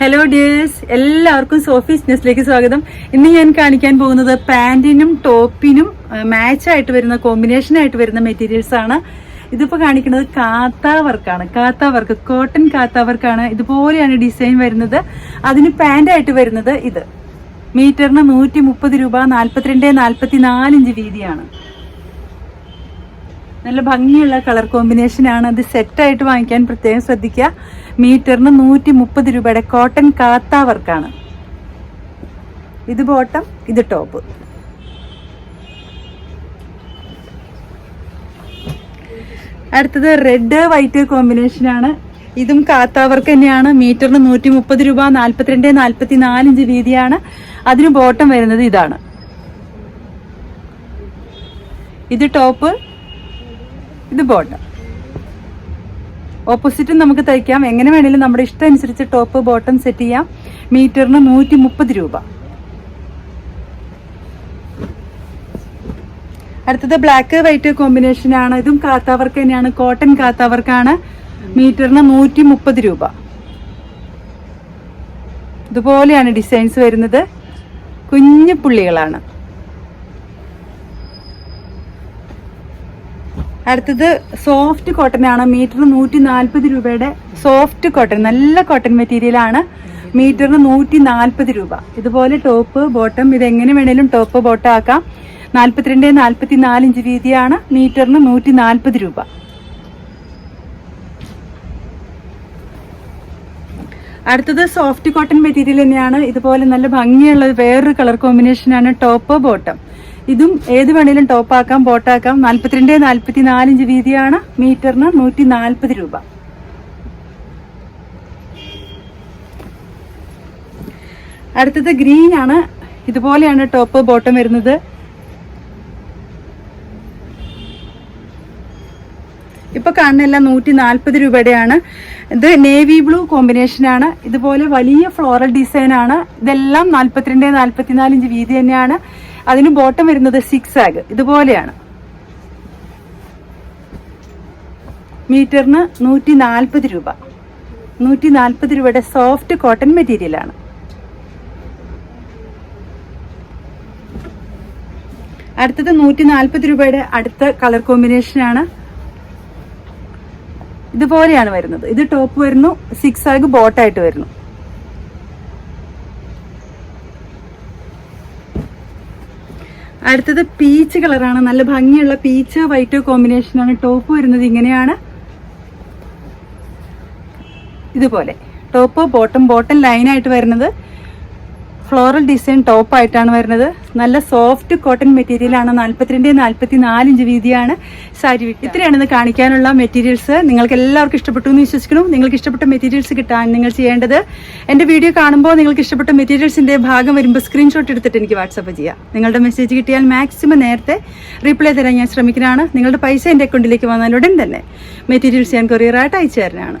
Hello dears എല്ലാവർക്കും Sophie's ബിസിനസ്സിലേക്ക് സ്വാഗതം. ഇന്ന് ഞാൻ കാണിക്കാൻ പോകുന്നത് പാന്റിനും ടോപ്പിനും മാച്ചായിട്ട് വരുന്ന കോമ്പിനേഷൻ ആയിട്ട് വരുന്ന മെറ്റീരിയൽസ് ആണ്. ഇതിപ്പോ കാണിക്കുന്നത് കാത്ത വർക്കാണ്. കാത്ത വർക്ക് കോട്ടൺ കാത്ത വർക്കാണ്. ഇതുപോലെയാണ് ഡിസൈൻ വരുന്നത്. അതിന് പാന്റ് ആയിട്ട് വരുന്നത് ഇത്. മീറ്ററിന് നൂറ്റി മുപ്പത് രൂപ നാൽപ്പത്തിരണ്ട് നാൽപ്പത്തി നാല് ഇഞ്ച് വീതിയാണ്. നല്ല ഭംഗിയുള്ള കളർ കോമ്പിനേഷൻ ആണ്. അത് സെറ്റായിട്ട് വാങ്ങിക്കാൻ പ്രത്യേകം ശ്രദ്ധിക്കുക. മീറ്ററിന് നൂറ്റി മുപ്പത് രൂപയുടെ കോട്ടൺ കാത്ത വർക്കാണ് ഇത് ബോട്ടം ഇത് ടോപ്പ് അടുത്തത് റെഡ് വൈറ്റ് കോമ്പിനേഷൻ ആണ്. ഇതും കാത്ത വർക്ക് തന്നെയാണ്. മീറ്ററിന് നൂറ്റി മുപ്പത് രൂപ നാൽപ്പത്തിരണ്ട് നാൽപ്പത്തി നാലിഞ്ച് വീതിയാണ്. അതിന് ബോട്ടം വരുന്നത് ഇതാണ്. ഇത് ടോപ്പ് ഇത് ബോട്ടം. ഓപ്പോസിറ്റും നമുക്ക് തയ്ക്കാം. എങ്ങനെ വേണേലും നമ്മുടെ ഇഷ്ടം അനുസരിച്ച് ടോപ്പ് ബോട്ടം സെറ്റ് ചെയ്യാം. മീറ്ററിന് നൂറ്റി മുപ്പത് രൂപ. അടുത്തത് ബ്ലാക്ക് വൈറ്റ് കോമ്പിനേഷൻ ആണ്. ഇതും കാത്താവർക്ക് തന്നെയാണ്. കോട്ടൺ കാത്താവർക്കാണ്. മീറ്ററിന് നൂറ്റി മുപ്പത് രൂപ. ഇതുപോലെയാണ് ഡിസൈൻസ് വരുന്നത്. കുഞ്ഞു പുള്ളികളാണ്. അടുത്തത് സോഫ്റ്റ് കോട്ടൺ ആണ്. മീറ്ററിന് നൂറ്റി നാൽപ്പത് രൂപയുടെ സോഫ്റ്റ് കോട്ടൺ നല്ല കോട്ടൺ മെറ്റീരിയൽ ആണ്. മീറ്ററിന് നൂറ്റി നാൽപ്പത് രൂപ. ഇതുപോലെ ടോപ്പ് ബോട്ടം ഇത് എങ്ങനെ വേണേലും ടോപ്പ് ബോട്ടം ആക്കാം. നാൽപ്പത്തിരണ്ട് നാൽപ്പത്തി നാല് ഇഞ്ച് വീതിയാണ്. മീറ്ററിന് നൂറ്റി നാൽപ്പത് രൂപ. അടുത്തത് സോഫ്റ്റ് കോട്ടൺ മെറ്റീരിയൽ തന്നെയാണ്. ഇതുപോലെ നല്ല ഭംഗിയുള്ള വേറൊരു കളർ കോമ്പിനേഷനാണ് ടോപ്പ് ബോട്ടം ഇതും ഏത് വേണേലും ടോപ്പ് ആക്കാം ബോട്ടാക്കാം നാൽപ്പത്തിരണ്ട് നാൽപ്പത്തി നാലിഞ്ച് വീതിയാണ് മീറ്ററിന് നൂറ്റി നാൽപ്പത് രൂപ. അടുത്തത് ഗ്രീൻ ആണ്. ഇതുപോലെയാണ് ടോപ്പ് ബോട്ടം വരുന്നത്. ഇപ്പൊ കാണുന്നെല്ലാം നൂറ്റി നാൽപ്പത് രൂപയുടെയാണ്. ഇത് നേവി ബ്ലൂ കോമ്പിനേഷൻ ആണ്. ഇതുപോലെ വലിയ ഫ്ലോറൽ ഡിസൈൻ ആണ്. ഇതെല്ലാം നാൽപ്പത്തിരണ്ട് നാൽപ്പത്തിനാല് ഇഞ്ച് വീതി തന്നെയാണ്. അതിന് ബോട്ടം വരുന്നത് സിക്സ് ആഗ് ഇതുപോലെയാണ്. മീറ്ററിന് നൂറ്റി നാൽപ്പത് രൂപ. നൂറ്റി നാൽപ്പത് രൂപയുടെ സോഫ്റ്റ് കോട്ടൺ മെറ്റീരിയലാണ് അടുത്തത് നൂറ്റി നാൽപ്പത് രൂപയുടെ അടുത്ത കളർ കോമ്പിനേഷൻ ആണ്. ഇതുപോലെയാണ് വരുന്നത്. ഇത് ടോപ്പ് വരുന്നു സിക്സ് ആഗ് ബോട്ടായിട്ട് വരുന്നു. അടുത്തത് പീച്ച് കളറാണ് നല്ല ഭംഗിയുള്ള പീച്ച് വൈറ്റ് കോമ്പിനേഷനാണ് ടോപ്പ് വരുന്നത് ഇങ്ങനെയാണ്. ഇതുപോലെ. ടോപ്പ് ബോട്ടം ബോട്ടം ലൈനായിട്ട് വരുന്നത് ഫ്ലോറൽ ഡിസൈൻ ടോപ്പ് ആയിട്ടാണ് വരുന്നത്. നല്ല സോഫ്റ്റ് കോട്ടൺ മെറ്റീരിയൽ ആണ്. നാല്പത്തിരണ്ട് നാല്പത്തി നാല് ഇഞ്ച് വീതിയാണ് സാരി ഇത്രയാണ് കാണിക്കാനുള്ള മെറ്റീരിയൽസ് നിങ്ങൾക്ക് എല്ലാവർക്കും ഇഷ്ടപ്പെട്ടു എന്ന് വിശ്വസിക്കുന്നു. നിങ്ങൾക്ക് ഇഷ്ടപ്പെട്ട മെറ്റീരിയൽസ് കിട്ടാൻ നിങ്ങൾ ചെയ്യേണ്ടത് എന്റെ വീഡിയോ കാണുമ്പോൾ നിങ്ങൾക്ക് ഇഷ്ടപ്പെട്ട മെറ്റീരിയൽസിന്റെ ഭാഗം വരുമ്പോൾ സ്ക്രീൻഷോട്ട് എടുത്തിട്ട് എനിക്ക് വാട്സപ്പ് ചെയ്യാം. നിങ്ങളുടെ മെസ്സേജ് കിട്ടിയാൽ മാക്സിമം നേരത്തെ റിപ്ലൈ തരാൻ ഞാൻ ശ്രമിക്കുന്നതാണ്. നിങ്ങളുടെ പൈസ എന്റെ അക്കൗണ്ടിലേക്ക് വന്നാൽ ഉടൻ തന്നെ മെറ്റീരിയൽസ് ഞാൻ കൊറിയറായിട്ട് അയച്ചു തരാനാണ്